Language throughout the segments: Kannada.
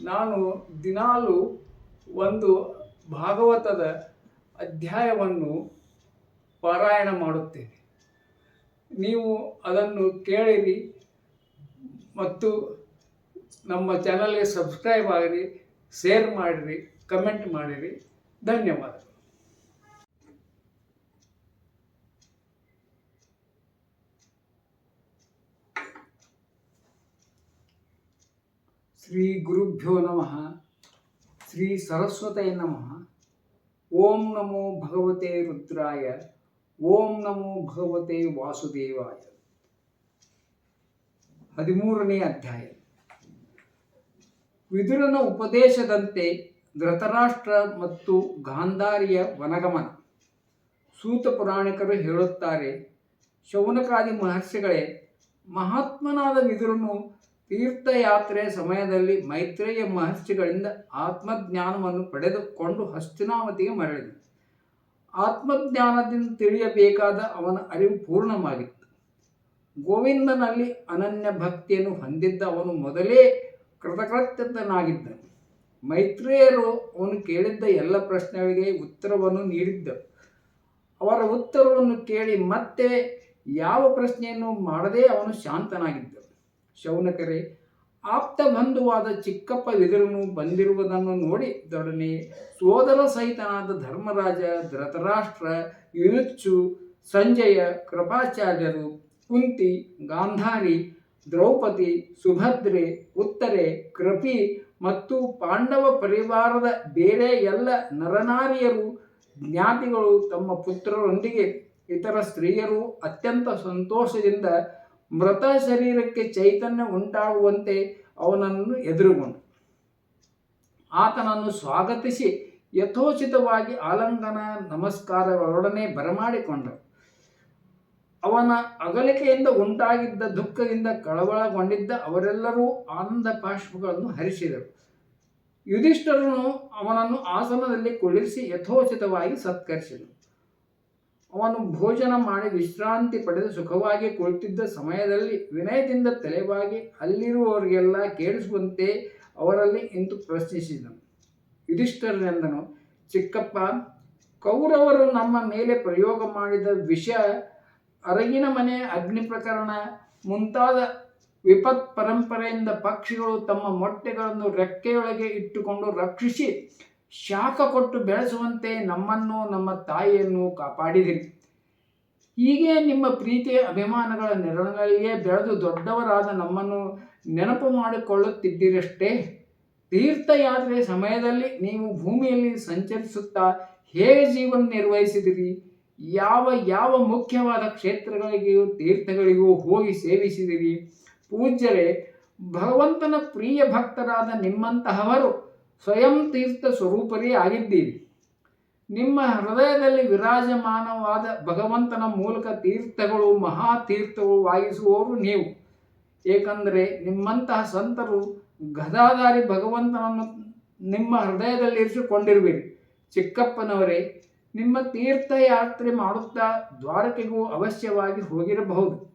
ನಾನು ದಿನಾಲು ಒಂದು ಭಾಗವತದ ಅಧ್ಯಾಯವನ್ನು ಪಾರಾಯಣ ಮಾಡುತ್ತೇನೆ. ನೀವು ಅದನ್ನು ಕೇಳಿರಿ ಮತ್ತು ನಮ್ಮ ಚಾನಲ್ಗೆ ಸಬ್ಸ್ಕ್ರೈಬ್ ಆಗಿರಿ, ಶೇರ್ ಮಾಡಿರಿ, ಕಮೆಂಟ್ ಮಾಡಿರಿ. ಧನ್ಯವಾದಗಳು. ಶ್ರೀ ಗುರುಭ್ಯೋ ನಮಃ. ಶ್ರೀ ಸರಸ್ವತೈ ನಮಃ. ಓಂ ನಮೋ ಭಗವತೆ ರುದ್ರಾಯ. ಓಂ ನಮೋ ಭಗವತೆ ವಾಸುದೇವಾಯ. ಹದಿಮೂರನೇ ಅಧ್ಯಾಯ. ವಿದುರನ ಉಪದೇಶದಂತೆ ಧೃತರಾಷ್ಟ್ರ ಮತ್ತು ಗಾಂಧಾರಿಯ ವನಗಮನ. ಸೂತ ಪುರಾಣಿಕರು ಹೇಳುತ್ತಾರೆ, ಶೌನಕಾದಿ ಮಹರ್ಷಿಗಳೇ, ಮಹಾತ್ಮನಾದ ವಿದುರನು ತೀರ್ಥಯಾತ್ರೆಯ ಸಮಯದಲ್ಲಿ ಮೈತ್ರೇಯ ಮಹರ್ಷಿಗಳಿಂದ ಆತ್ಮಜ್ಞಾನವನ್ನು ಪಡೆದುಕೊಂಡು ಹಸ್ತಿನಾವತಿಗೆ ಮರಳಿದ ಆತ್ಮಜ್ಞಾನದಿಂದ ತಿಳಿಯಬೇಕಾದ ಅವನ ಅರಿವು ಪೂರ್ಣವಾಗಿತ್ತು. ಗೋವಿಂದನಲ್ಲಿ ಅನನ್ಯ ಭಕ್ತಿಯನ್ನು ಹೊಂದಿದ್ದ ಅವನು ಮೊದಲೇ ಕೃತಕೃತ್ಯನಾಗಿದ್ದನು ಮೈತ್ರೇಯರು ಅವನು ಕೇಳಿದ್ದ ಎಲ್ಲ ಪ್ರಶ್ನೆಗಳಿಗೆ ಉತ್ತರವನ್ನು ನೀಡಿದ್ದರು. ಅವರ ಉತ್ತರವನ್ನು ಕೇಳಿ ಮತ್ತೆ ಯಾವ ಪ್ರಶ್ನೆಯನ್ನು ಮಾಡದೇ ಅವನು ಶಾಂತನಾಗಿದ್ದನು ಶೌನಕರೇ ಆಪ್ತ ಬಂಧುವಾದ ಚಿಕ್ಕಪ್ಪ ವಿದುರನು ಬಂದಿರುವುದನ್ನು ನೋಡಿ ದೊಡನೆ ಸೋದರ ಸಹಿತನಾದ ಧರ್ಮರಾಜ, ಧೃತರಾಷ್ಟ್ರ ಯುಚ್ಚು ಸಂಜಯ, ಕೃಪಾಚಾರ್ಯರು, ಕುಂತಿ, ಗಾಂಧಾರಿ, ದ್ರೌಪದಿ, ಸುಭದ್ರೆ, ಉತ್ತರೆ, ಕೃಪಿ ಮತ್ತು ಪಾಂಡವ ಪರಿವಾರದ ಬೇರೆ ಎಲ್ಲ ನರನಾರಿಯರು, ಜ್ಞಾತಿಗಳು ತಮ್ಮ ಪುತ್ರರೊಂದಿಗೆ ಇತರ ಸ್ತ್ರೀಯರು ಅತ್ಯಂತ ಸಂತೋಷದಿಂದ ಮೃತ ಶರೀರಕ್ಕೆ ಚೈತನ್ಯ ಉಂಟಾಗುವಂತೆ ಅವನನ್ನು ಎದುರುಗೊಂಡು ಆತನನ್ನು ಸ್ವಾಗತಿಸಿ ಯಥೋಚಿತವಾಗಿ ಆಲಂಗನ ನಮಸ್ಕಾರಗಳೊಡನೆ ಬರಮಾಡಿಕೊಂಡರು. ಅವನ ಅಗಲಿಕೆಯಿಂದ ಉಂಟಾಗಿದ್ದ ದುಃಖದಿಂದ ಕಳವಳಗೊಂಡಿದ್ದ ಅವರೆಲ್ಲರೂ ಆನಂದ ಪಾಶ್ವಗಳನ್ನು ಹರಿಸಿದರು. ಯುಧಿಷ್ಠರನು ಅವನನ್ನು ಆಸನದಲ್ಲಿ ಕುಳಿರಿಸಿ ಯಥೋಚಿತವಾಗಿ ಸತ್ಕರಿಸಿದನು. ಅವನು ಭೋಜನ ಮಾಡಿ ವಿಶ್ರಾಂತಿ ಪಡೆದು ಸುಖವಾಗಿ ಕುಳಿತಿದ್ದ ಸಮಯದಲ್ಲಿ ವಿನಯದಿಂದ ತಲೆಬಾಗಿ ಅಲ್ಲಿರುವವರಿಗೆಲ್ಲ ಕೇಳಿಸುವಂತೆ ಅವರಲ್ಲಿ ಇಂತು ಪ್ರಶ್ನಿಸಿದನು. ಯುಧಿಷ್ಠರನೆಂದನು, ಚಿಕ್ಕಪ್ಪ, ಕೌರವರು ನಮ್ಮ ಮೇಲೆ ಪ್ರಯೋಗ ಮಾಡಿದ ವಿಷ ಅರಗಿನ ಮನೆ, ಅಗ್ನಿ ಪ್ರಕರಣ, ಮುಂತಾದ ವಿಪತ್ ಪರಂಪರೆಯಿಂದ ಪಕ್ಷಿಗಳು ತಮ್ಮ ಮೊಟ್ಟೆಗಳನ್ನು ರೆಕ್ಕೆಯೊಳಗೆ ಇಟ್ಟುಕೊಂಡು ರಕ್ಷಿಸಿ ಶಾಖ ಕೊಟ್ಟು ಬೆಳೆಸುವಂತೆ ನಮ್ಮನ್ನು, ನಮ್ಮ ತಾಯಿಯನ್ನು ಕಾಪಾಡಿದಿರಿ ಹೀಗೆ ನಿಮ್ಮ ಪ್ರೀತಿಯ ಅಭಿಮಾನಗಳ ನೆರಳಿನಲ್ಲಿಯೇ ಬೆಳೆದು ದೊಡ್ಡವರಾದ ನಮ್ಮನ್ನು ನೆನಪು ಮಾಡಿಕೊಳ್ಳುತ್ತಿದ್ದೀರಷ್ಟೇ? ತೀರ್ಥಯಾತ್ರೆ ಸಮಯದಲ್ಲಿ ನೀವು ಭೂಮಿಯಲ್ಲಿ ಸಂಚರಿಸುತ್ತಾ ಹೇಗೆ ಜೀವನ ನಿರ್ವಹಿಸಿದಿರಿ? ಯಾವ ಯಾವ ಮುಖ್ಯವಾದ ಕ್ಷೇತ್ರಗಳಿಗೂ ತೀರ್ಥಗಳಿಗೂ ಹೋಗಿ ಸೇವಿಸಿದಿರಿ? ಪೂಜ್ಯರೇ, ಭಗವಂತನ ಪ್ರಿಯ ಭಕ್ತರಾದ ನಿಮ್ಮಂತಹವರು ಸ್ವಯಂ ತೀರ್ಥ ಸ್ವರೂಪರೇ ಆಗಿದ್ದೀರಿ. ನಿಮ್ಮ ಹೃದಯದಲ್ಲಿ ವಿರಾಜಮಾನವಾದ ಭಗವಂತನ ಮೂಲಕ ತೀರ್ಥಗಳು, ಮಹಾ ತೀರ್ಥಗಳು ವಾಗಿಸುವವರು ನೀವು. ಏಕೆಂದರೆ ನಿಮ್ಮಂತಹ ಸಂತರು ಗದಾಧಾರಿ ಭಗವಂತನನ್ನು ನಿಮ್ಮ ಹೃದಯದಲ್ಲಿ ಇರಿಸಿಕೊಂಡಿರುವಿರಿ. ಚಿಕ್ಕಪ್ಪನವರೇ, ನಿಮ್ಮ ತೀರ್ಥಯಾತ್ರೆ ಮಾಡುತ್ತಾ ದ್ವಾರಕೆಗೂ ಅವಶ್ಯವಾಗಿ ಹೋಗಿರಬಹುದು.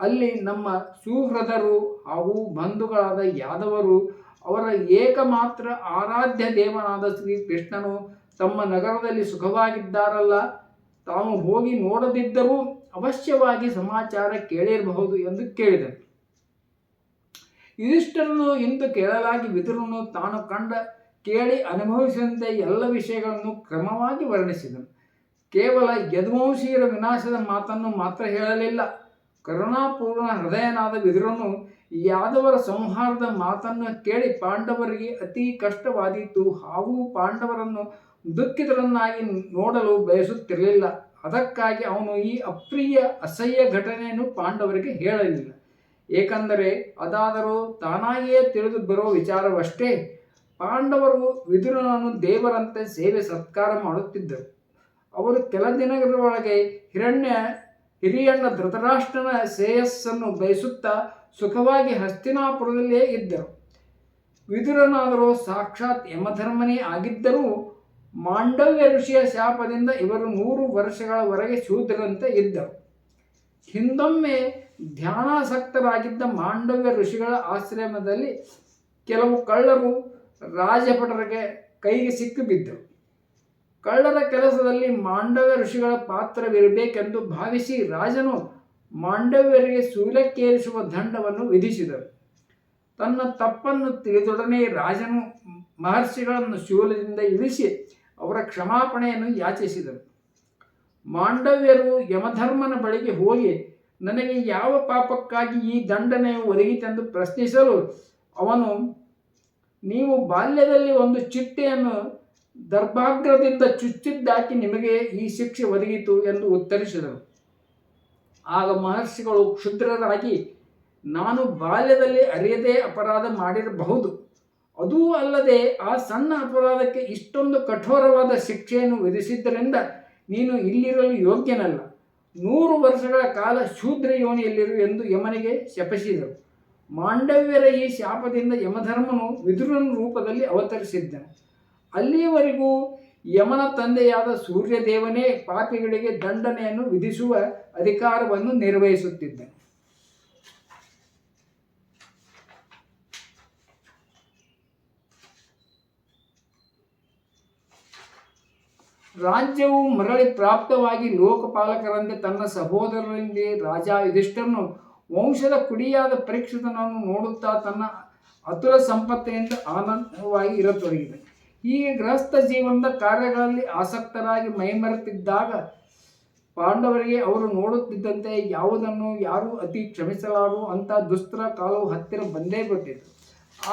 ಅಲ್ಲಿ ನಮ್ಮ ಸುಹೃದರು ಹಾಗೂ ಬಂಧುಗಳಾದ ಯಾದವರು ಅವರ ಏಕಮಾತ್ರ ಆರಾಧ್ಯ ದೇವನಾದ ಶ್ರೀ ಕೃಷ್ಣನು ತಮ್ಮ ನಗರದಲ್ಲಿ ಸುಖವಾಗಿದ್ದಾರಲ್ಲ, ತಾವು ಹೋಗಿ ನೋಡದಿದ್ದರೂ ಅವಶ್ಯವಾಗಿ ಸಮಾಚಾರ ಕೇಳಿರಬಹುದು ಎಂದು ಕೇಳಿದನು. ಯುಧಿಷ್ಠರನು ಇಂದು ಕೇಳಲಾಗಿ ವಿದುರನು ತಾನು ಕಂಡ ಕೇಳಿ ಅನುಭವಿಸಿದಂತೆ ಎಲ್ಲ ವಿಷಯಗಳನ್ನು ಕ್ರಮವಾಗಿ ವರ್ಣಿಸಿದನು. ಕೇವಲ ಯದುವಂಶೀಯರ ವಿನಾಶದ ಮಾತನ್ನು ಮಾತ್ರ ಹೇಳಲಿಲ್ಲ. ಕರುಣಾಪೂರ್ಣ ಹೃದಯನಾದ ವಿದುರನು ಯಾದವರ ಸಂಹಾರದ ಮಾತನ್ನು ಕೇಳಿ ಪಾಂಡವರಿಗೆ ಅತಿ ಕಷ್ಟವಾದೀತು. ಹಾಗೂ ಪಾಂಡವರನ್ನು ದುಃಖಿತರನ್ನಾಗಿ ನೋಡಲು ಬಯಸುತ್ತಿರಲಿಲ್ಲ. ಅದಕ್ಕಾಗಿ ಅವನು ಈ ಅಪ್ರಿಯ ಅಸಹ್ಯ ಘಟನೆಯನ್ನು ಪಾಂಡವರಿಗೆ ಹೇಳಲಿಲ್ಲ. ಏಕೆಂದರೆ ಅದಾದರೂ ತಾನಾಗಿಯೇ ತಿಳಿದು ಬರೋ ವಿಚಾರವಷ್ಟೇ. ಪಾಂಡವರು ವಿದುರನನ್ನು ದೇವರಂತೆ ಸೇವೆ ಸತ್ಕಾರ ಮಾಡುತ್ತಿದ್ದರು. ಅವರು ಕೆಲ ದಿನಗಳೊಳಗೆ ಹಿರಣ್ಯ ಹಿರಿಯಣ್ಣ ಧೃತರಾಷ್ಟ್ರನ ಶ್ರೇಯಸ್ಸನ್ನು ಬಯಸುತ್ತಾ ಸುಖವಾಗಿ ಹಸ್ತಿನಾಪುರದಲ್ಲಿಯೇ ಇದ್ದರು. ವಿದುರನಾದರೂ ಸಾಕ್ಷಾತ್ ಯಮಧರ್ಮನೇ ಆಗಿದ್ದರೂ ಮಾಂಡವ್ಯ ಋಷಿಯ ಶಾಪದಿಂದ ಇವರು ನೂರು ವರ್ಷಗಳವರೆಗೆ ಶೂದ್ರರಂತೆ ಇದ್ದರು. ಹಿಂದೊಮ್ಮೆ ಧ್ಯಾನಾಸಕ್ತರಾಗಿದ್ದ ಮಾಂಡವ್ಯ ಋಷಿಗಳ ಆಶ್ರಮದಲ್ಲಿ ಕೆಲವು ಕಳ್ಳರು ರಾಜಭಟರಿಗೆ ಕೈಗೆ ಸಿಕ್ಕಿಬಿದ್ದರು. ಕಳ್ಳರ ಕೆಲಸದಲ್ಲಿ ಮಾಂಡವ್ಯ ಋಷಿಗಳ ಪಾತ್ರವಿರಬೇಕೆಂದು ಭಾವಿಸಿ ರಾಜನು ಮಾಂಡವ್ಯರಿಗೆ ಸೂಲಕ್ಕೇರಿಸುವ ದಂಡವನ್ನು ವಿಧಿಸಿದರು. ತನ್ನ ತಪ್ಪನ್ನು ತಿಳಿದೊಡನೆ ರಾಜನು ಮಹರ್ಷಿಗಳನ್ನು ಶೂಲದಿಂದ ಇಳಿಸಿ ಅವರ ಕ್ಷಮಾಪಣೆಯನ್ನು ಯಾಚಿಸಿದರು. ಮಾಂಡವ್ಯರು ಯಮಧರ್ಮನ ಬಳಿಗೆ ಹೋಗಿ, ನನಗೆ ಯಾವ ಪಾಪಕ್ಕಾಗಿ ಈ ದಂಡನೆಯು ಒದಗಿತೆಂದು ಪ್ರಶ್ನಿಸಲು ಅವನು, ನೀವು ಬಾಲ್ಯದಲ್ಲಿ ಒಂದು ಚಿಟ್ಟೆಯನ್ನು ದರ್ಭಾಗ್ರದಿಂದ ಚುಚ್ಚಿದ್ದಾಕಿ ನಿಮಗೆ ಈ ಶಿಕ್ಷೆ ಒದಗಿತು ಎಂದು ಉತ್ತರಿಸಿದರು. ಆಗ ಮಹರ್ಷಿಗಳು ಕ್ಷುದ್ರರಾಗಿ, ನಾನು ಬಾಲ್ಯದಲ್ಲಿ ಅರಿಯದೇ ಅಪರಾಧ ಮಾಡಿರಬಹುದು. ಅದೂ ಅಲ್ಲದೆ ಆ ಸಣ್ಣ ಅಪರಾಧಕ್ಕೆ ಇಷ್ಟೊಂದು ಕಠೋರವಾದ ಶಿಕ್ಷೆಯನ್ನು ವಿಧಿಸಿದ್ದರಿಂದ ನೀನು ಇಲ್ಲಿರಲು ಯೋಗ್ಯನಲ್ಲ. ನೂರು ವರ್ಷಗಳ ಕಾಲ ಶೂದ್ರ ಯೋನಿಯಲ್ಲಿರು ಎಂದು ಯಮನಿಗೆ ಶಪಿಸಿದರು. ಮಾಂಡವ್ಯರ ಈ ಶಾಪದಿಂದ ಯಮಧರ್ಮನು ವಿದುರನ ರೂಪದಲ್ಲಿ ಅವತರಿಸಿದ್ದನು. ಅಲ್ಲಿಯವರೆಗೂ ಯಮನ ತಂದೆಯಾದ ಸೂರ್ಯದೇವನೇ ಪಾಪಿಗಳಿಗೆ ದಂಡನೆಯನ್ನು ವಿಧಿಸುವ ಅಧಿಕಾರವನ್ನು ನಿರ್ವಹಿಸುತ್ತಿದ್ದನು. ರಾಜ್ಯವು ಮರಳಿ ಪ್ರಾಪ್ತವಾಗಿ ಲೋಕಪಾಲಕರಂತೆ ತನ್ನ ಸಹೋದರರಲ್ಲಿ ರಾಜ ಯುಧಿಷ್ಠರನು ವಂಶದ ಕುಡಿಯಾದ ಪರೀಕ್ಷಿತನನ್ನು ನೋಡುತ್ತಾ ತನ್ನ ಅತುಲ ಸಂಪತ್ತೆಯಿಂದ ಆನಂದವಾಗಿ ಇರತೊಡಗಿದೆ ಹೀಗೆ ಗೃಹಸ್ಥ ಜೀವನದ ಕಾರ್ಯಗಳಲ್ಲಿ ಆಸಕ್ತರಾಗಿ ಮೈಮರೆತಿದ್ದಾಗ ಪಾಂಡವರಿಗೆ ಅವರು ನೋಡುತ್ತಿದ್ದಂತೆ ಯಾವುದನ್ನು ಯಾರೂ ಅತಿ ಕ್ಷಮಿಸಲಾರು ಅಂತ ದುಸ್ತರ ಕಾಲವು ಹತ್ತಿರ ಬಂದೇ ಬಿಟ್ಟಿತು.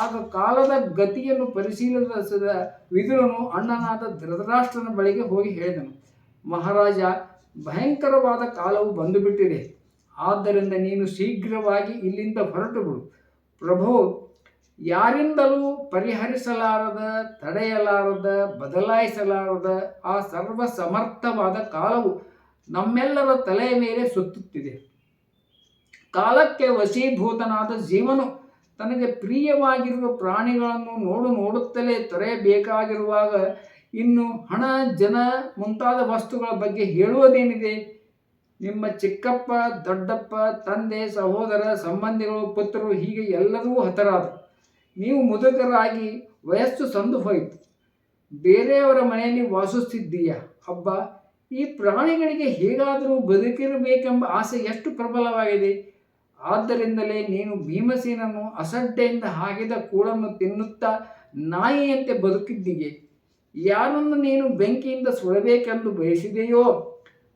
ಆಗ ಕಾಲದ ಗತಿಯನ್ನು ಪರಿಶೀಲಿಸಿದ ವಿದುರನು ಅಣ್ಣನಾದ ಧೃತರಾಷ್ಟ್ರನ ಬಳಿಗೆ ಹೋಗಿ ಹೇಳಿದನು, ಮಹಾರಾಜ, ಭಯಂಕರವಾದ ಕಾಲವು ಬಂದುಬಿಟ್ಟಿದೆ. ಆದ್ದರಿಂದ ನೀನು ಶೀಘ್ರವಾಗಿ ಇಲ್ಲಿಂದ ಹೊರಟು ಬಿಡು ಪ್ರಭು, ಯಾರಿಂದಲೂ ಪರಿಹರಿಸಲಾರದ, ತಡೆಯಲಾರದ, ಬದಲಾಯಿಸಲಾರದ ಆ ಸರ್ವ ಸಮರ್ಥವಾದ ಕಾಲವು ನಮ್ಮೆಲ್ಲರ ತಲೆಯ ಮೇಲೆ ಸುತ್ತುತ್ತಿದೆ. ಕಾಲಕ್ಕೆ ವಶೀಭೂತನಾದ ಜೀವನು ತನಗೆ ಪ್ರಿಯವಾಗಿರುವ ಪ್ರಾಣಿಗಳನ್ನು ನೋಡು ನೋಡುತ್ತಲೇ ತೊರೆಯಬೇಕಾಗಿರುವಾಗ ಇನ್ನು ಹಣ, ಜನ ಮುಂತಾದ ವಸ್ತುಗಳ ಬಗ್ಗೆ ಹೇಳುವುದೇನಿದೆ? ನಿಮ್ಮ ಚಿಕ್ಕಪ್ಪ, ದೊಡ್ಡಪ್ಪ, ತಂದೆ, ಸಹೋದರ, ಸಂಬಂಧಿಗಳು, ಪುತ್ರರು ಹೀಗೆ ಎಲ್ಲರೂ ಹತರಾದರು. ನೀವು ಮುದುಕರಾಗಿ ವಯಸ್ಸು ಸಂದು ಹೋಯಿತು. ಬೇರೆಯವರ ಮನೆಯಲ್ಲಿ ವಾಸಿಸುತ್ತಿದ್ದೀಯ? ಹಬ್ಬ ಈ ಪ್ರಾಣಿಗಳಿಗೆ ಹೇಗಾದರೂ ಬದುಕಿರಬೇಕೆಂಬ ಆಸೆ ಎಷ್ಟು ಪ್ರಬಲವಾಗಿದೆ. ಆದ್ದರಿಂದಲೇ ನೀನು ಭೀಮಸೇನನ್ನು ಅಸಡ್ಡೆಯಿಂದ ಹಾಕಿದ ಕೂಡನ್ನು ತಿನ್ನುತ್ತಾ ನಾಯಿಯಂತೆ ಬದುಕಿದ್ದೀಗೆ ಯಾರನ್ನು ನೀನು ಬೆಂಕಿಯಿಂದ ಸುಡಬೇಕೆಂದು ಬಯಸಿದೆಯೋ?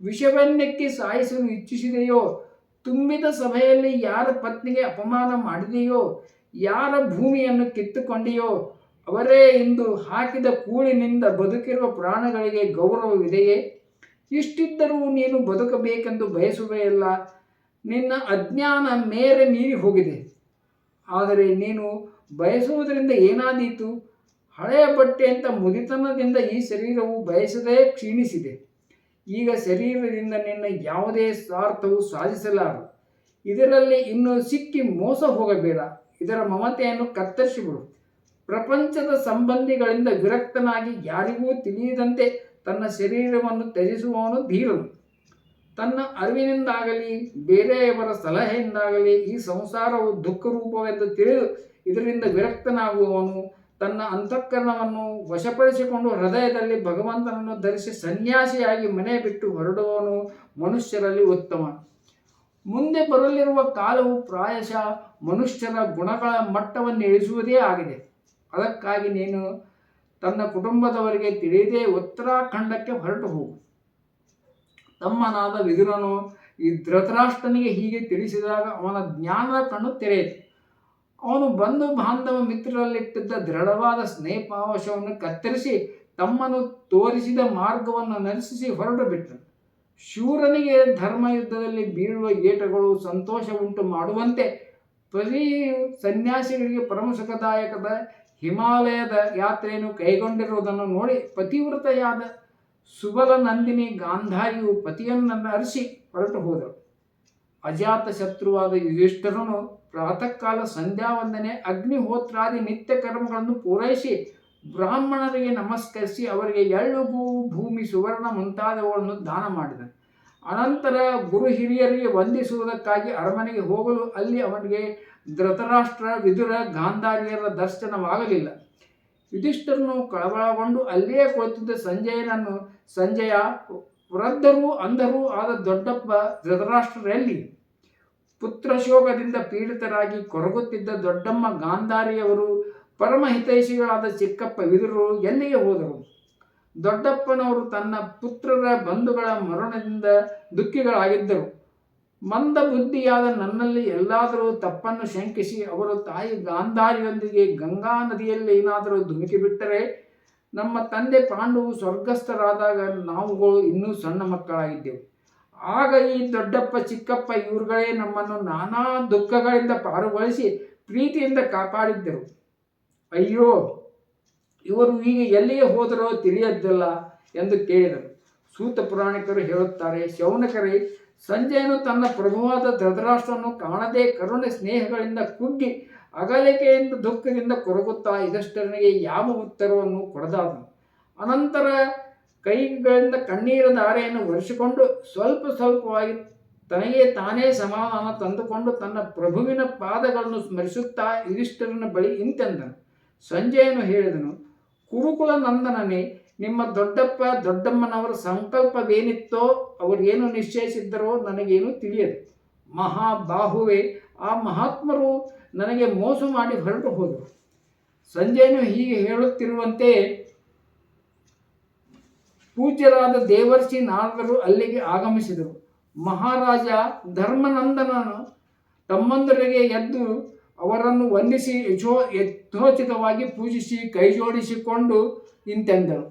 ವಿಷವನ್ನೆಕ್ಕಿ ಸಾಯಿಸಲು ಇಚ್ಛಿಸಿದೆಯೋ? ತುಂಬಿದ ಸಭೆಯಲ್ಲಿ ಯಾರ ಪತ್ನಿಗೆ ಅಪಮಾನ ಮಾಡಿದೆಯೋ? ಯಾರ ಭೂಮಿಯನ್ನು ಕಿತ್ತುಕೊಂಡಿಯೋ ಅವರೇ ಇಂದು ಹಾಕಿದ ಕೂಳಿನಿಂದ ಬದುಕಿರುವ ಪ್ರಾಣಗಳಿಗೆ ಗೌರವವಿದೆಯೇ? ಇಷ್ಟಿದ್ದರೂ ನೀನು ಬದುಕಬೇಕೆಂದು ಬಯಸುವೆಯಲ್ಲ. ನಿನ್ನ ಅಜ್ಞಾನ ಮೇರೆ ಮೀರಿ ಹೋಗಿದೆ. ಆದರೆ ನೀನು ಬಯಸುವುದರಿಂದ ಏನಾದೀತು? ಹಳೆಯ ಬಟ್ಟೆ ಅಂತ ಮುದಿತನದಿಂದ ಈ ಶರೀರವು ಬಯಸದೇ ಕ್ಷೀಣಿಸಿದೆ. ಈಗ ಶರೀರದಿಂದ ನಿನ್ನ ಯಾವುದೇ ಸ್ವಾರ್ಥವು ಸಾಧಿಸಲಾರು ಇದರಲ್ಲಿ ಇನ್ನು ಸಿಕ್ಕಿ ಮೋಸ ಹೋಗಬೇಡ. ಇದರ ಮಮತೆಯನ್ನು ಕತ್ತರಿಸಿಬಿಡು ಪ್ರಪಂಚದ ಸಂಬಂಧಿಗಳಿಂದ ವಿರಕ್ತನಾಗಿ ಯಾರಿಗೂ ತಿಳಿಯದಂತೆ ತನ್ನ ಶರೀರವನ್ನು ತ್ಯಜಿಸುವವನು ಧೀರನು. ತನ್ನ ಅರಿವಿನಿಂದಾಗಲಿ, ಬೇರೆಯವರ ಸಲಹೆಯಿಂದಾಗಲಿ ಈ ಸಂಸಾರವು ದುಃಖ ರೂಪವೆಂದು ತಿಳಿದು ಇದರಿಂದ ವಿರಕ್ತನಾಗುವವನು ತನ್ನ ಅಂತಃಕರಣವನ್ನು ವಶಪಡಿಸಿಕೊಂಡು ಹೃದಯದಲ್ಲಿ ಭಗವಂತನನ್ನು ಧರಿಸಿ ಸನ್ಯಾಸಿಯಾಗಿ ಮನೆ ಬಿಟ್ಟು ಹೊರಡುವವನು ಮನುಷ್ಯರಲ್ಲಿ ಉತ್ತಮ. ಮುಂದೆ ಬರಲಿರುವ ಕಾಲವು ಪ್ರಾಯಶಃ ಮನುಷ್ಯರ ಗುಣಗಳ ಮಟ್ಟವನ್ನು ಇಳಿಸುವುದೇ ಆಗಿದೆ. ಅದಕ್ಕಾಗಿ ನೀನು ತನ್ನ ಕುಟುಂಬದವರಿಗೆ ತಿಳಿಯದೇ ಉತ್ತರಾಖಂಡಕ್ಕೆ ಹೊರಟು ಹೋಗು. ತಮ್ಮನಾದ ವಿದುರನು ಈ ಧೃತರಾಷ್ಟ್ರನಿಗೆ ಹೀಗೆ ತಿಳಿಸಿದಾಗ ಅವನ ಜ್ಞಾನದ ಕಣ್ಣು ತೆರೆಯಿತು. ಅವನು ಬಂಧು ಬಾಂಧವ ಮಿತ್ರರಲ್ಲಿಟ್ಟಿದ್ದ ದೃಢವಾದ ಸ್ನೇಹಪಾವಶವನ್ನು ಕತ್ತರಿಸಿ ತಮ್ಮನ್ನು ತೋರಿಸಿದ ಮಾರ್ಗವನ್ನು ನರಿಸಿ ಹೊರಟು ಬಿಟ್ಟನು ಶೂರನಿಗೆ ಧರ್ಮ ಯುದ್ಧದಲ್ಲಿ ಬೀಳುವ ಏಟಗಳು ಸಂತೋಷ ಉಂಟು ಮಾಡುವಂತೆ ಪ್ರತಿ ಸನ್ಯಾಸಿಗಳಿಗೆ ಪರಮ ಸುಖದಾಯಕದ ಹಿಮಾಲಯದ ಯಾತ್ರೆಯನ್ನು ಕೈಗೊಂಡಿರುವುದನ್ನು ನೋಡಿ ಪತಿವ್ರತೆಯಾದ ಸುಬಲ ನಂದಿನಿ ಗಾಂಧಾರಿಯು ಪತಿಯನ್ನು ಅರಿಸಿ ಹೊರಟು ಹೋದರು ಅಜಾತ ಶತ್ರುವಾದ ಯುಧಿಷ್ಠರನು ಪ್ರಾತಃ ಕಾಲ ಸಂಧ್ಯಾ ವಂದನೆ ಅಗ್ನಿಹೋತ್ರಾದಿ ನಿತ್ಯ ಕರ್ಮಗಳನ್ನು ಪೂರೈಸಿ ಬ್ರಾಹ್ಮಣರಿಗೆ ನಮಸ್ಕರಿಸಿ ಅವರಿಗೆ ಎಳ್ಳು ಭೂಮಿ, ಸುವರ್ಣ ಮುಂತಾದವುಗಳನ್ನು ದಾನ ಮಾಡಿದನು. ಅನಂತರ ಗುರು ಹಿರಿಯರಿಗೆ ವಂದಿಸುವುದಕ್ಕಾಗಿ ಅರಮನೆಗೆ ಹೋಗಲು ಅಲ್ಲಿ ಅವನಿಗೆ ಧೃತರಾಷ್ಟ್ರ, ವಿದುರ, ಗಾಂಧಾರಿಯರ ದರ್ಶನವಾಗಲಿಲ್ಲ. ಯುಧಿಷ್ಠರನು ಕಳವಳಗೊಂಡು ಅಲ್ಲಿಯೇ ಕುಳಿತಿದ್ದ ಸಂಜಯನನ್ನು, ಸಂಜಯ, ವೃದ್ಧರೂ ಅಂಧರೂ ಆದ ದೊಡ್ಡಪ್ಪ ಧೃತರಾಷ್ಟ್ರರಲ್ಲಿ? ಪುತ್ರ ಶೋಕದಿಂದ ಪೀಡಿತರಾಗಿ ಕೊರಗುತ್ತಿದ್ದ ದೊಡ್ಡಮ್ಮ ಗಾಂಧಾರಿಯವರು ಪರಮಹಿತೈಷಿಗಳಾದ ಚಿಕ್ಕಪ್ಪ ವಿದುರರು ಎಲ್ಲಿಗೆ ಹೋದರು? ದೊಡ್ಡಪ್ಪನವರು ತನ್ನ ಪುತ್ರರ ಬಂಧುಗಳ ಮರಣದಿಂದ ದುಃಖಿಗಳಾಗಿದ್ದರು. ಮಂದ ಬುದ್ಧಿಯಾದ ನನ್ನಲ್ಲಿ ಎಲ್ಲಾದರೂ ತಪ್ಪನ್ನು ಶಂಕಿಸಿ ಅವರು ತಾಯಿ ಗಾಂಧಾರಿಯೊಂದಿಗೆ ಗಂಗಾ ನದಿಯಲ್ಲಿ ಏನಾದರೂ ಧುಮುಕಿ ಬಿಟ್ಟರೆ ನಮ್ಮ ತಂದೆ ಪಾಂಡವು ಸ್ವರ್ಗಸ್ಥರಾದಾಗ ನಾವುಗಳು ಇನ್ನೂ ಸಣ್ಣ ಮಕ್ಕಳಾಗಿದ್ದೆವು. ಆಗ ಈ ದೊಡ್ಡಪ್ಪ, ಚಿಕ್ಕಪ್ಪ ಇವರುಗಳೇ ನಮ್ಮನ್ನು ನಾನಾ ದುಃಖಗಳಿಂದ ಪಾರುಗೊಳಿಸಿ ಪ್ರೀತಿಯಿಂದ ಕಾಪಾಡಿದ್ದರು. ಅಯ್ಯೋ ಇವರು ಈಗ ಎಲ್ಲಿಗೆ ಹೋದರೋ ತಿಳಿಯದ್ದಿಲ್ಲ ಎಂದು ಕೇಳಿದರು. ಸೂತ ಪುರಾಣಿಕರು ಹೇಳುತ್ತಾರೆ, ಶೌನಕರೇ ಸಂಜಯನು ತನ್ನ ಪ್ರಭುವಾದ ಧೃತರಾಷ್ಟ್ರವನ್ನು ಕಾಣದೆ ಕರುಣೆ ಸ್ನೇಹಗಳಿಂದ ಕುಗ್ಗಿ ಅಗಲಿಕೆಯಿಂದ ದುಃಖದಿಂದ ಕೊರಗುತ್ತಾ ಇದಷ್ಟರಿಗೆ ಯಾವ ಉತ್ತರವನ್ನು ಕೊಡದಾದನು. ಅನಂತರ ಕೈಗಳಿಂದ ಕಣ್ಣೀರ ಧಾರೆಯನ್ನು ಒರೆಸಿಕೊಂಡು ಸ್ವಲ್ಪ ಸ್ವಲ್ಪವಾಗಿ ತನಗೆ ತಾನೇ ಸಮಾಧಾನ ತಂದುಕೊಂಡು ತನ್ನ ಪ್ರಭುವಿನ ಪಾದಗಳನ್ನು ಸ್ಮರಿಸುತ್ತಾ ಯುಧಿಷ್ಠರನ ಬಳಿ ಇಂತೆಂದನು. ಸಂಜಯನು ಹೇಳಿದನು ಕುರುಕುಲ ನಂದನನೇ, ನಿಮ್ಮ ದೊಡ್ಡಪ್ಪ, ದೊಡ್ಡಮ್ಮನವರ ಸಂಕಲ್ಪವೇನಿತ್ತೋ ಅವರೇನು ನಿಶ್ಚಯಿಸಿದ್ದರೋ ನನಗೇನು ತಿಳಿಯದು. ಮಹಾಬಾಹುವೆ, ಆ ಮಹಾತ್ಮರು ನನಗೆ ಮೋಸ ಮಾಡಿ ಹೊರಟು ಹೋದರು. ಸಂಜಯನು ಹೀಗೆ ಹೇಳುತ್ತಿರುವಂತೆ ಪೂಜ್ಯರಾದ ದೇವರ್ಷಿ ನಾರದರು ಅಲ್ಲಿಗೆ ಆಗಮಿಸಿದರು. ಮಹಾರಾಜ ಧರ್ಮನಂದನನು ತಮ್ಮಂದರಿಗೆ ಎದ್ದು ಅವರನ್ನು ವಂದಿಸಿ ಯಶೋ ಯಥೋಚಿತವಾಗಿ ಪೂಜಿಸಿ, ಕೈಜೋಡಿಸಿಕೊಂಡು ಇಂತೆಂದರು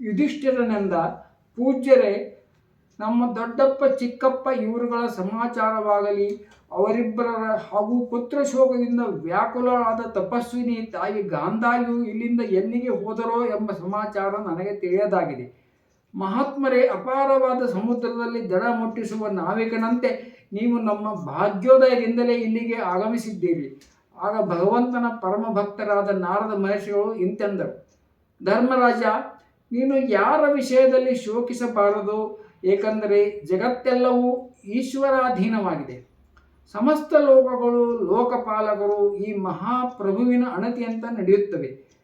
ಯುಧಿಷ್ಠಿರನೆಂದ ಪೂಜ್ಯರೇ, ನಮ್ಮ ದೊಡ್ಡಪ್ಪ, ಚಿಕ್ಕಪ್ಪ ಇವರುಗಳ ಸಮಾಚಾರವಾಗಲಿ ಅವರಿಬ್ಬರ ಹಾಗೂ ಪುತ್ರ ಶೋಕದಿಂದ ವ್ಯಾಕುಲರಾದ ತಪಸ್ವಿನಿ ತಾಯಿ ಗಾಂಧಾರಿಯು ಇಲ್ಲಿಂದ ಎಲ್ಲಿಗೆ ಹೋದರೋ ಎಂಬ ಸಮಾಚಾರ ನನಗೆ ತಿಳಿಯದಾಗಿದೆ. ಮಹಾತ್ಮರೇ, ಅಪಾರವಾದ ಸಮುದ್ರದಲ್ಲಿ ದಡ ಮುಟ್ಟಿಸುವ ನಾವಿಕನಂತೆ ನೀವು ನಮ್ಮ ಭಾಗ್ಯೋದಯದಿಂದಲೇ ಇಲ್ಲಿಗೆ ಆಗಮಿಸಿದ್ದೀರಿ. ಆಗ ಭಗವಂತನ ಪರಮ ಭಕ್ತರಾದ ನಾರದ ಮಹರ್ಷಿಗಳು ಇಂತೆಂದರು. ಧರ್ಮರಾಜ, ನೀನು ಯಾರ ವಿಷಯದಲ್ಲಿ ಶೋಕಿಸಬಾರದು? ಏಕೆಂದರೆ ಜಗತ್ತೆಲ್ಲವೂ ಈಶ್ವರಾಧೀನವಾಗಿದೆ. ಸಮಸ್ತ ಲೋಕಗಳು, ಲೋಕಪಾಲಕರು ಈ ಮಹಾಪ್ರಭುವಿನ ಅಣತಿಯಂತ ನಡೆಯುತ್ತವೆ.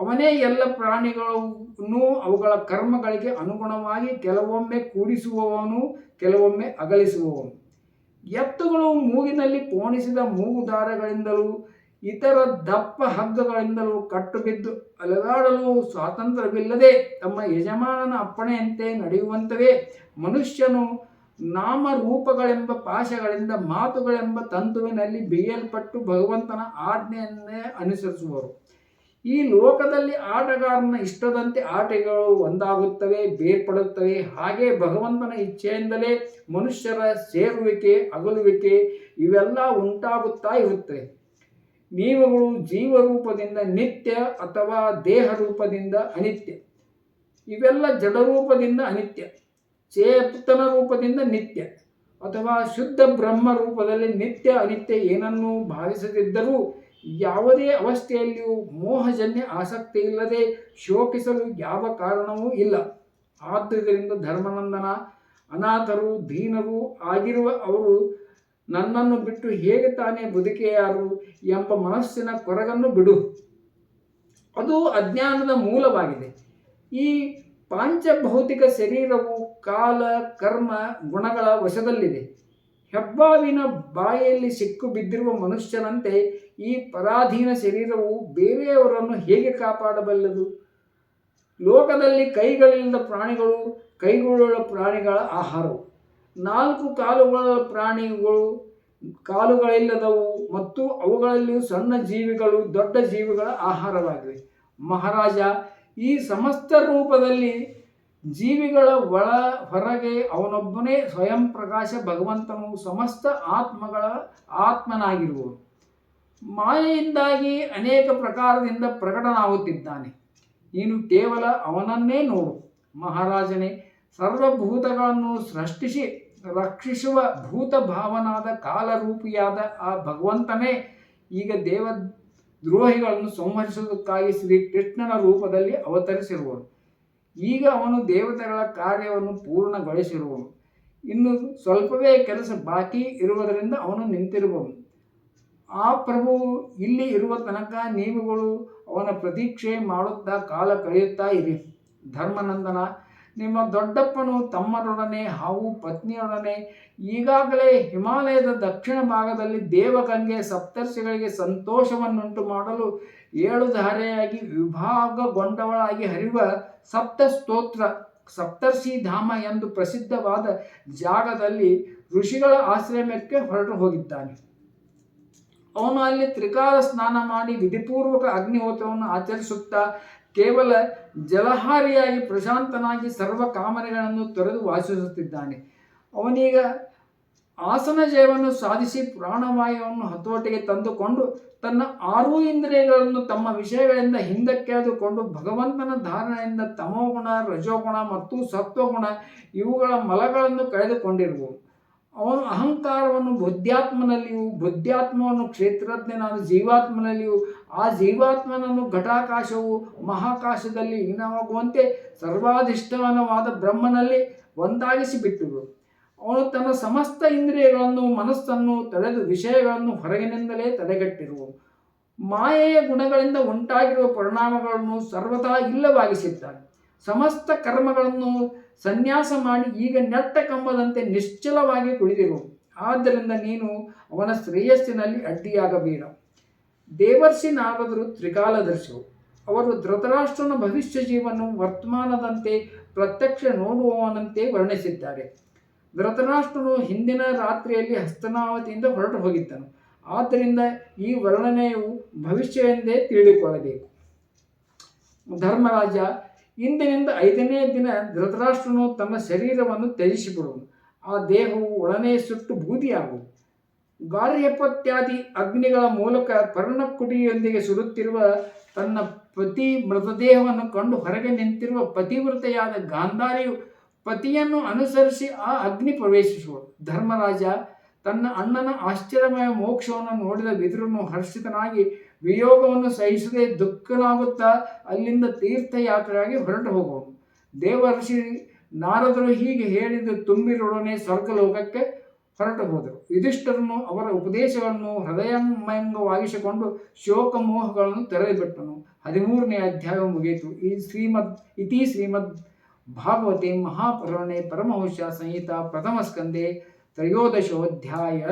ಅವನೇ ಎಲ್ಲ ಪ್ರಾಣಿಗಳನ್ನು ಅವುಗಳ ಕರ್ಮಗಳಿಗೆ ಅನುಗುಣವಾಗಿ ಕೆಲವೊಮ್ಮೆ ಕೂಡಿಸುವವನು, ಕೆಲವೊಮ್ಮೆ ಅಗಲಿಸುವವನು. ಎತ್ತುಗಳು ಮೂಗಿನಲ್ಲಿ ಪೋಣಿಸಿದ ಮೂಗು ದಾರಗಳಿಂದಲೂ ಇತರ ದಪ್ಪ ಹಗ್ಗಗಳಿಂದಲೂ ಕಟ್ಟು ಬಿದ್ದು ಅಲಗಾಡಲು ಸ್ವಾತಂತ್ರ್ಯವಿಲ್ಲದೆ ತಮ್ಮ ಯಜಮಾನನ ಅಪ್ಪಣೆಯಂತೆ ನಡೆಯುವಂತವೇ ಮನುಷ್ಯನು ನಾಮರೂಪಗಳೆಂಬ ಪಾಶಗಳಿಂದ ಮಾತುಗಳೆಂಬ ತಂತುವಿನಲ್ಲಿ ಬೇಯಲ್ಪಟ್ಟು ಭಗವಂತನ ಆಜ್ಞೆಯನ್ನೇ ಅನುಸರಿಸುವರು. ಈ ಲೋಕದಲ್ಲಿ ಆಟಗಾರನ ಇಷ್ಟದಂತೆ ಆಟಗಳು ಒಂದಾಗುತ್ತವೆ, ಬೇರ್ಪಡುತ್ತವೆ. ಹಾಗೆ ಭಗವಂತನ ಇಚ್ಛೆಯಿಂದಲೇ ಮನುಷ್ಯರ ಸೇರುವಿಕೆ, ಅಗಲುವಿಕೆ ಇವೆಲ್ಲ ಉಂಟಾಗುತ್ತಾ ಇರುತ್ತವೆ. ನೀವುಗಳು ಜೀವರೂಪದಿಂದ ನಿತ್ಯ ಅಥವಾ ದೇಹ ರೂಪದಿಂದ ಅನಿತ್ಯ. ಇವೆಲ್ಲ ಜಡರೂಪದಿಂದ ಅನಿತ್ಯ, ಚೇತನ ರೂಪದಿಂದ ನಿತ್ಯ ಅಥವಾ ಶುದ್ಧ ಬ್ರಹ್ಮ ರೂಪದಲ್ಲಿ ನಿತ್ಯ ಅನಿತ್ಯ ಏನನ್ನು ಭಾವಿಸದಿದ್ದರೂ ಯಾವುದೇ ಅವಸ್ಥೆಯಲ್ಲಿಯೂ ಮೋಹಜನ್ಯ ಆಸಕ್ತಿ ಇಲ್ಲದೆ ಶೋಕಿಸಲು ಯಾವ ಕಾರಣವೂ ಇಲ್ಲ. ಆದ್ದರಿಂದ ಧರ್ಮನಂದನ ಅನಾಥರು, ದೀನರು ಆಗಿರುವ ಅವರು ನನ್ನನ್ನು ಬಿಟ್ಟು ಹೇಗೆ ತಾನೇ ಬದುಕೆಯಾರು ಎಂಬ ಮನಸ್ಸಿನ ಕೊರಗನ್ನು ಬಿಡು. ಅದು ಅಜ್ಞಾನದ ಮೂಲವಾಗಿದೆ. ಈ ಪಾಂಚಭೌತಿಕ ಶರೀರವು ಕಾಲ, ಕರ್ಮ, ಗುಣಗಳ ವಶದಲ್ಲಿದೆ. ಹೆಬ್ಬಾವಿನ ಬಾಯಲ್ಲಿ ಸಿಕ್ಕು ಬಿದ್ದಿರುವ ಮನುಷ್ಯನಂತೆ ಈ ಪರಾಧೀನ ಶರೀರವು ಬೇರೆಯವರನ್ನು ಹೇಗೆ ಕಾಪಾಡಬಲ್ಲದು? ಲೋಕದಲ್ಲಿ ಕೈಗಳಿಲ್ಲದ ಪ್ರಾಣಿಗಳು ಕೈಗೊಳ್ಳುವ ಪ್ರಾಣಿಗಳ ಆಹಾರವು. ನಾಲ್ಕು ಕಾಲುಗಳ ಪ್ರಾಣಿಗಳು ಕಾಲುಗಳಿಲ್ಲದವು ಮತ್ತು ಅವುಗಳಲ್ಲಿಯೂ ಸಣ್ಣ ಜೀವಿಗಳು ದೊಡ್ಡ ಜೀವಿಗಳ ಆಹಾರವಾಗಿವೆ. ಮಹಾರಾಜ, ಈ ಸಮಸ್ತ ರೂಪದಲ್ಲಿ ಜೀವಿಗಳ ಒಳ ಹೊರಗೆ ಅವನೊಬ್ಬನೇ ಸ್ವಯಂ ಪ್ರಕಾಶ ಭಗವಂತನು ಸಮಸ್ತ ಆತ್ಮಗಳ ಆತ್ಮನಾಗಿರುವನು. ಮಾಯೆಯಿಂದಾಗಿ ಅನೇಕ ಪ್ರಕಾರದಿಂದ ಪ್ರಕಟನಾಗುತ್ತಿದ್ದಾನೆ. ನೀನು ಕೇವಲ ಅವನನ್ನೇ ನೋಡು. ಮಹಾರಾಜನೇ, ಸರ್ವಭೂತಗಳನ್ನು ಸೃಷ್ಟಿಸಿ ರಕ್ಷಿಸುವ ಭೂತ ಭಾವನಾದ ಕಾಲರೂಪಿಯಾದ ಆ ಭಗವಂತನೇ ಈಗ ದೇವ ದ್ರೋಹಿಗಳನ್ನು ಸಂಹರಿಸುವುದಕ್ಕಾಗಿ ಶ್ರೀಕೃಷ್ಣನ ರೂಪದಲ್ಲಿ ಅವತರಿಸಿರುವನು. ಈಗ ಅವನು ದೇವತೆಗಳ ಕಾರ್ಯವನ್ನು ಪೂರ್ಣಗೊಳಿಸಿರುವನು. ಇನ್ನು ಸ್ವಲ್ಪವೇ ಕೆಲಸ ಬಾಕಿ ಇರುವುದರಿಂದ ಅವನು ನಿಂತಿರುವನು. ಆ ಪ್ರಭು ಇಲ್ಲಿ ಇರುವ ತನಕ ನೀವುಗಳು ಅವನ ಪ್ರತೀಕ್ಷೆ ಮಾಡುತ್ತಾ ಕಾಲ ಕಳೆಯುತ್ತಾ ಇರಿ. ಧರ್ಮನಂದನ ನಿಮ್ಮ ದೊಡ್ಡಪ್ಪನು ತಮ್ಮನೊಡನೆ ಹಾಗೂ ಪತ್ನಿಯೊಡನೆ, ಈಗಾಗಲೇ ಹಿಮಾಲಯದ ದಕ್ಷಿಣ ಭಾಗದಲ್ಲಿ ದೇವಗಂಗೆ ಸಪ್ತರ್ಷಿಗಳಿಗೆ ಸಂತೋಷವನ್ನುಂಟು ಮಾಡಲು ಏಳು ಧಾರೆಯಾಗಿ ವಿಭಾಗಗೊಂಡವಳಾಗಿ ಹರಿಯುವ ಸಪ್ತ ಸ್ತೋತ್ರ ಸಪ್ತರ್ಷಿ ಧಾಮ ಎಂದು ಪ್ರಸಿದ್ಧವಾದ ಜಾಗದಲ್ಲಿ ಋಷಿಗಳ ಆಶ್ರಮಕ್ಕೆ ಹೊರಟು ಹೋಗಿದ್ದಾನೆ. ಅವನು ಅಲ್ಲಿ ತ್ರಿಕಾಲ ಸ್ನಾನ ಮಾಡಿ ವಿಧಿಪೂರ್ವಕ ಅಗ್ನಿಹೋತ್ರವನ್ನು ಆಚರಿಸುತ್ತಾ ಕೇವಲ ಜಲಹಾರಿಯಾಗಿ ಪ್ರಶಾಂತನಾಗಿ ಸರ್ವ ಕಾಮನೆಗಳನ್ನು ತೊರೆದು ವಾಸಿಸುತ್ತಿದ್ದಾನೆ. ಅವನೀಗ ಆಸನ ಜಯವನ್ನು ಸಾಧಿಸಿ ಪ್ರಾಣವಾಯುವನ್ನು ಹತೋಟಿಗೆ ತಂದುಕೊಂಡು ತನ್ನ ಆರು ಇಂದ್ರಿಯಗಳನ್ನು ತಮ್ಮ ವಿಷಯಗಳಿಂದ ಹಿಂದಕ್ಕೆಳೆದುಕೊಂಡು ಭಗವಂತನ ಧಾರಣೆಯಿಂದ ತಮೋಗುಣ, ರಜೋಗುಣ ಮತ್ತು ಸತ್ವಗುಣ ಇವುಗಳ ಮಲಗಳನ್ನು ಕಳೆದುಕೊಂಡಿರುವವು ಅವನು ಅಹಂಕಾರವನ್ನು ಬುದ್ಧ್ಯಾತ್ಮನಲ್ಲಿಯೂ, ಬುದ್ಧ್ಯಾತ್ಮವನ್ನು ಕ್ಷೇತ್ರಜ್ಞನಾದ ಜೀವಾತ್ಮನಲ್ಲಿಯೂ ಆ ಜೀವಾತ್ಮನನ್ನು ಘಟಾಕಾಶವು ಮಹಾಕಾಶದಲ್ಲಿ ಲೀನವಾಗುವಂತೆ ಸರ್ವಾಧಿಷ್ಠಾನವಾದ ಬ್ರಹ್ಮನಲ್ಲಿ ಒಂದಾಗಿಸಿ ಬಿಟ್ಟರು ಅವನು ತನ್ನ ಸಮಸ್ತ ಇಂದ್ರಿಯಗಳನ್ನು, ಮನಸ್ಸನ್ನು, ತಡೆದು ವಿಷಯಗಳನ್ನು ಹೊರಗಿನಿಂದಲೇ ತಡೆಗಟ್ಟಿರುವು ಮಾಯೆಯ ಗುಣಗಳಿಂದ ಉಂಟಾಗಿರುವ ಪರಿಣಾಮಗಳನ್ನು ಸರ್ವತಾ ಇಲ್ಲವಾಗಿಸಿದ್ದಾನೆ. ಸಮಸ್ತ ಕರ್ಮಗಳನ್ನು ಸನ್ಯಾಸ ಮಾಡಿ ಈಗ ನೆಟ್ಟ ಕಂಬದಂತೆ ನಿಶ್ಚಲವಾಗಿ ಕುಳಿದಿರು ಆದ್ದರಿಂದ ನೀನು ಅವನ ಶ್ರೇಯಸ್ಸಿನಲ್ಲಿ ಅಡ್ಡಿಯಾಗಬೇಡ. ದೇವರ್ಷಿ ನಾರದರು ತ್ರಿಕಾಲದರ್ಶಿವು ಅವರು ಧೃತರಾಷ್ಟ್ರನ ಭವಿಷ್ಯ ಜೀವನ ವರ್ತಮಾನದಂತೆ ಪ್ರತ್ಯಕ್ಷ ನೋಡುವವನಂತೆ ವರ್ಣಿಸಿದ್ದಾರೆ. ಧೃತರಾಷ್ಟ್ರನು ಹಿಂದಿನ ರಾತ್ರಿಯಲ್ಲಿ ಹಸ್ತನಾವತಿಯಿಂದ ಹೊರಟು ಹೋಗಿದ್ದನು. ಆದ್ದರಿಂದ ಈ ವರ್ಣನೆಯು ಭವಿಷ್ಯ ಎಂದೇ ತಿಳಿದುಕೊಳ್ಳಬೇಕು. ಧರ್ಮರಾಜ ಇಂದಿನಿಂದ ಐದನೇ ದಿನ ಧೃತರಾಷ್ಟ್ರನು ತನ್ನ ಶರೀರವನ್ನು ತ್ಯಜಿಸಿಬಿಡುವನು. ಆ ದೇಹವು ಒಳನೇ ಸುಟ್ಟು ಬೂದಿಯಾಗುವುದು. ಗಾರ್ಹಪತ್ಯಾದಿ ಅಗ್ನಿಗಳ ಮೂಲಕ ಪರ್ಣಕುಟಿಯೊಂದಿಗೆ ಸುಡುತ್ತಿರುವ ತನ್ನ ಪತಿ ಮೃತದೇಹವನ್ನು ಕಂಡು ಹೊರಗೆ ನಿಂತಿರುವ ಪತಿವ್ರತೆಯಾದ ಗಾಂಧಾರಿಯು ಪತಿಯನ್ನು ಅನುಸರಿಸಿ ಆ ಅಗ್ನಿ ಪ್ರವೇಶಿಸುವಳು. ಧರ್ಮರಾಜ ತನ್ನ ಅಣ್ಣನ ಆಶ್ಚರ್ಯಮಯ ಮೋಕ್ಷವನ್ನು ನೋಡಿದ ವಿದುರನು ಹರ್ಷಿತನಾಗಿ ವಿಯೋಗವನ್ನು ಸಹಿಸದೆ ದುಃಖನಾಗುತ್ತಾ ಅಲ್ಲಿಂದ ತೀರ್ಥಯಾತ್ರೆಯಾಗಿ ಹೊರಟು ಹೋಗುವನು. ದೇವರ್ಷಿ ನಾರದರು ಹೀಗೆ ಹೇಳಿದ ತುಂಬಿರೊಡನೆ ಸ್ವರ್ಗಲೋಕಕ್ಕೆ ಹೊರಟು ಹೋದರು. ಯುಧಿಷ್ಠರನು ಅವರ ಉಪದೇಶಗಳನ್ನು ಹೃದಯಮಯಂಗವಾಗಿಸಿಕೊಂಡು ಶೋಕಮೋಹಗಳನ್ನು ತೆರೆದುಬಿಟ್ಟನು ಹದಿಮೂರನೇ ಅಧ್ಯಾಯ ಮುಗಿಯಿತು. ಈ ಶ್ರೀಮದ್, ಇತಿ ಶ್ರೀಮದ್ ಭಾಗವತೆ ಮಹಾಪುರಾಣೆ ಪರಮಹಂಸ ಸಂಹಿತ ಪ್ರಥಮ ಸ್ಕಂದೆ ತ್ರಯೋದಶೋಧ್ಯಾಯ.